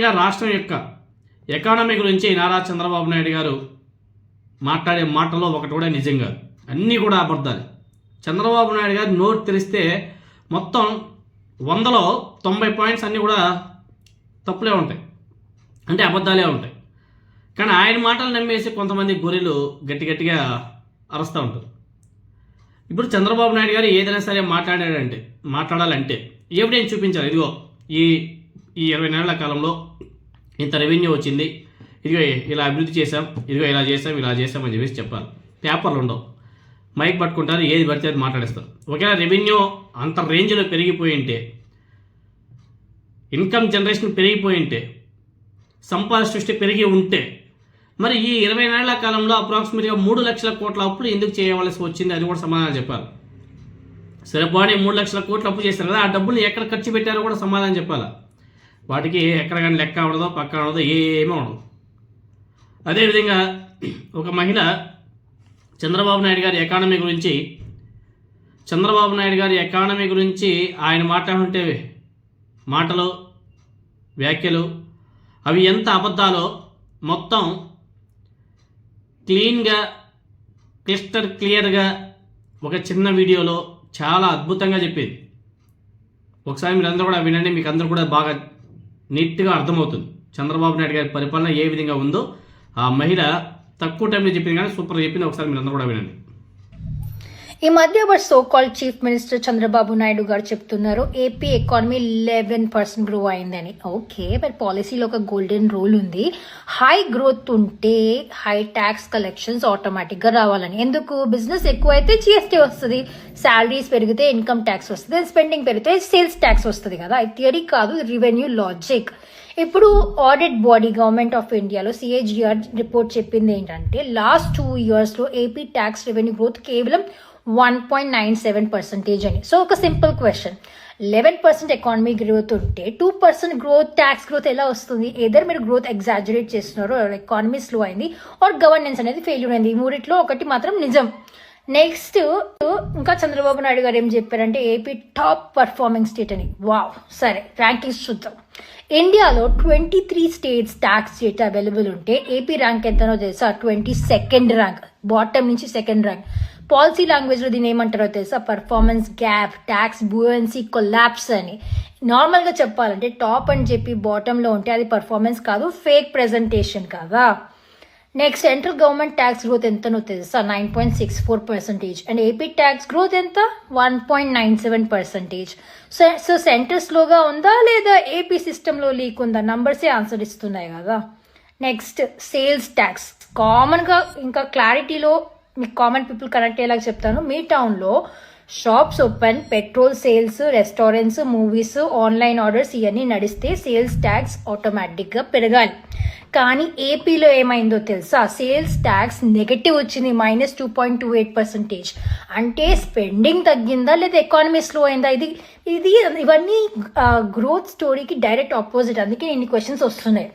రాష్ట్రం యొక్క ఎకానమీ గురించి నారా చంద్రబాబు నాయుడు గారు మాట్లాడే మాటలో ఒకటి కూడా నిజంగా అన్నీ కూడా అబద్ధాలు. చంద్రబాబు నాయుడు గారు నోరు తెరిస్తే మొత్తం వందలో తొంభై పాయింట్స్ అన్నీ కూడా తప్పులే ఉంటాయి. అంటే అబద్ధాలే ఉంటాయి. కానీ ఆయన మాటలు నమ్మేసి కొంతమంది గొర్రెలు గట్టి గట్టిగా అరుస్తూ ఉంటారు. ఇప్పుడు చంద్రబాబు నాయుడు గారు ఏదైనా సరే మాట్లాడాడంటే మాట్లాడాలంటే ఎవిడెన్స్ చూపించాలి? ఇదిగో ఈ ఈ ఇరవై నెలల కాలంలో ఇంత రెవెన్యూ వచ్చింది. ఇదిగో ఇలా అభివృద్ధి చేశాం. ఇదిగో ఇలా చేసాం ఇలా చేసాం అని చెప్పేసి చెప్పాలి. పేపర్లు ఉండవు. మైక్ పట్టుకుంటారు ఏది పడితే అది మాట్లాడేస్తారు. ఒకవేళ రెవెన్యూ అంత రేంజ్లో పెరిగిపోయి ఉంటే ఇన్కమ్ జనరేషన్ పెరిగిపోయి ఉంటే సంపాద సృష్టి పెరిగి ఉంటే మరి ఈ ఇరవై నెలల కాలంలో అప్రాక్సిమేట్గా మూడు లక్షల కోట్ల అప్పులు ఎందుకు చేయవలసి వచ్చింది? అది కూడా సమాధానం చెప్పాలి. సరిపోని మూడు లక్షల కోట్ల అప్పు చేశారు కదా ఆ డబ్బులు ఎక్కడ ఖర్చు పెట్టారో కూడా సమాధానం చెప్పాలి. వాటికి ఎక్కడ కానీ లెక్క ఉండదో పక్క ఉండదో ఏమీ ఉండదు. అదేవిధంగా ఒక మహిళ చంద్రబాబు నాయుడు గారి ఎకానమీ గురించి చంద్రబాబు నాయుడు గారి ఎకానమీ గురించి ఆయన మాట్లాడుంటే మాటలు వ్యాఖ్యలు అవి ఎంత అబద్ధాలో మొత్తం క్లీన్గా క్లిస్టర్ క్లియర్గా ఒక చిన్న వీడియోలో చాలా అద్భుతంగా చెప్పేది. ఒకసారి మీరు అందరూ కూడా వినండి మీకు అందరూ కూడా బాగా నీట్గా అర్థమవుతుంది. చంద్రబాబు నాయుడు గారి పరిపాలన ఏ విధంగా ఉందో ఆ మహిళ తక్కువ టైంలో చెప్పింది కానీ సూపర్ చెప్పింది ఒకసారి మీరు అందరూ కూడా వినండి. ఈ మధ్య ఒక so call chief minister Chandrababu Naidu garu చెప్తున్నారు AP economy eleven percent grow అయిందని. ఓకే బట్ పాలసీలో ఒక గోల్డెన్ రూల్ ఉంది. హై గ్రోత్ ఉంటే హై ట్యాక్స్ కలెక్షన్స్ ఆటోమేటిక్గా రావాలని. ఎందుకు? బిజినెస్ ఎక్కువ అయితే జిఎస్టీ వస్తుంది. శాలరీస్ పెరిగితే ఇన్కమ్ ట్యాక్స్ వస్తుంది. స్పెండింగ్ పెరిగితే సేల్స్ ట్యాక్స్ వస్తుంది కదా. ఇది థియరీ కాదు రెవెన్యూ లాజిక్ ఇప్పుడు ఆడిట్ బాడీ గవర్నమెంట్ ఆఫ్ ఇండియాలో సిఏజిఆర్ రిపోర్ట్ చెప్పింది ఏంటంటే లాస్ట్ టూ ఇయర్స్లో ఏపీ ట్యాక్స్ రెవెన్యూ గ్రోత్ కేవలం one point nine seven percentage అని. సో ఒక simple question eleven percent economy growth ఉంటే two percent growth tax growth ఎలా వస్తుంది? ఏదర్ మీరు గ్రోత్ ఎగ్జాజరేట్ చేస్తున్నారు ఎకానమీ స్లో అయింది ఆర్ గవర్నెన్స్ అనేది ఫెయిల్యూర్ అయింది. ఈ మూడిట్లో ఒకటి మాత్రం నిజం. నెక్స్ట్ ఇంకా చంద్రబాబు నాయుడు గారు ఏం చెప్పారంటే ఏపీ టాప్ పర్ఫార్మింగ్ స్టేట్ అని. వావ్ సరే ర్యాంకింగ్స్ చూద్దాం. ఇండియాలో twenty three states tax data available ఉంటే ఏపీ ర్యాంక్ ఎంతనో తెలుసా? ట్వంటీ సెకండ్ ర్యాంక్ బాటమ్ నుంచి సెకండ్ ర్యాంక్. పాలసీ లాంగ్వేజ్లో దీని ఏమంటారో తెలుసా? Performance gap tax buoyancy collapse అని. నార్మల్గా చెప్పాలంటే టాప్ అని చెప్పి బాటంలో ఉంటే అది పర్ఫార్మెన్స్ కాదు ఫేక్ ప్రెజెంటేషన్ కాదా? Next central government tax growth ఎంతనో తెలుసా? Nine point six four percentage and AP tax growth ఎంత? One point nine seven percentage so so centre స్లోగా ఉందా? లేదా ఏపీ సిస్టంలో లీక్ ఉందా? నంబర్సే ఆన్సర్ ఇస్తున్నాయి కదా. నెక్స్ట్ సేల్స్ ట్యాక్స్ కామన్గా ఇంకా క్లారిటీలో మీకు కామన్ పీపుల్ కనెక్ట్ అయ్యేలాగా చెప్తాను. మీ టౌన్లో shops open petrol sales restaurants movies online orders ఇవన్నీ నడిస్తే సేల్స్ ట్యాక్స్ ఆటోమేటిక్గా పెరగాలి. కానీ ఏపీలో ఏమైందో తెలుసా? సేల్స్ ట్యాక్స్ నెగటివ్ వచ్చింది minus two point two eight percentage. అంటే స్పెండింగ్ తగ్గిందా లేదా ఎకానమీ స్లో అయిందా? ఇది ఇది ఇవన్నీ గ్రోత్ స్టోరీకి డైరెక్ట్ ఆపోజిట్. అందుకే ఇన్ని క్వశ్చన్స్ వస్తున్నాయి.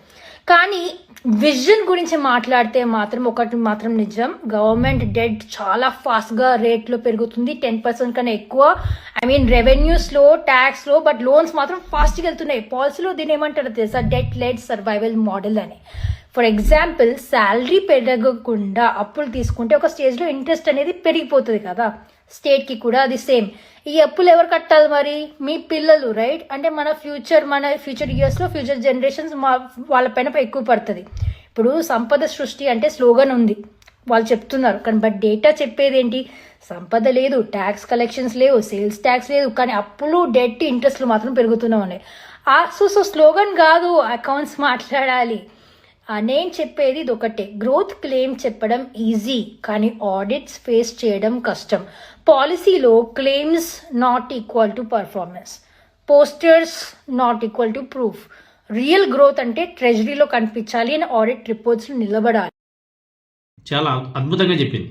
కానీ విజన్ గురించి మాట్లాడితే మాత్రం ఒకటి మాత్రం నిజం. గవర్నమెంట్ డెట్ చాలా ఫాస్ట్గా రేట్లో పెరుగుతుంది. టెన్ పర్సెంట్ కన్నా ఎక్కువ. ఐ మీన్ రెవెన్యూస్లో ట్యాక్స్లో బట్ లోన్స్ మాత్రం ఫాస్ట్గా వెళ్తున్నాయి. పాలసీలో దీని ఏమంటారు తెలుసా? డెట్ లెడ్ సర్వైవల్ మోడల్ అని. ఫర్ ఎగ్జాంపుల్ శాలరీ పెరగకుండా అప్పులు తీసుకుంటే ఒక స్టేజ్లో ఇంట్రెస్ట్ అనేది పెరిగిపోతుంది కదా. స్టేట్కి కూడా అది సేమ్ ఈ అప్పులు ఎవరు కట్టాలి మరి? మీ పిల్లలు రైట్ అంటే మన ఫ్యూచర్ మన ఫ్యూచర్ ఇయర్స్లో ఫ్యూచర్ జనరేషన్స్ మా వాళ్ళ పైన ఎక్కువ పడుతుంది. ఇప్పుడు సంపద సృష్టి అంటే స్లోగన్ ఉంది. వాళ్ళు చెప్తున్నారు. కానీ బట్ డేటా చెప్పేది ఏంటి? సంపద లేదు ట్యాక్స్ కలెక్షన్స్ లేవు సేల్స్ ట్యాక్స్ లేదు. కానీ అప్పులు డెట్ ఇంట్రెస్ట్లు మాత్రం పెరుగుతూనే ఉన్నాయి. ఆ సో సో స్లోగన్ కాదు అకౌంట్స్ మాట్లాడాలి. నేను చెప్పేది ఇది ఒకటే గ్రోత్ క్లెయిమ్ చెప్పడం ఈజీ కానీ ఆడిట్స్ ఫేస్ చేయడం కష్టం. పాలసీలో claims not equal to performance posters not equal to proof real growth అంటే ట్రెజరీలో కనిపించాలి అని ఆడిట్ రిపోర్ట్స్ నిలబడాలి. చాలా అద్భుతంగా చెప్పింది.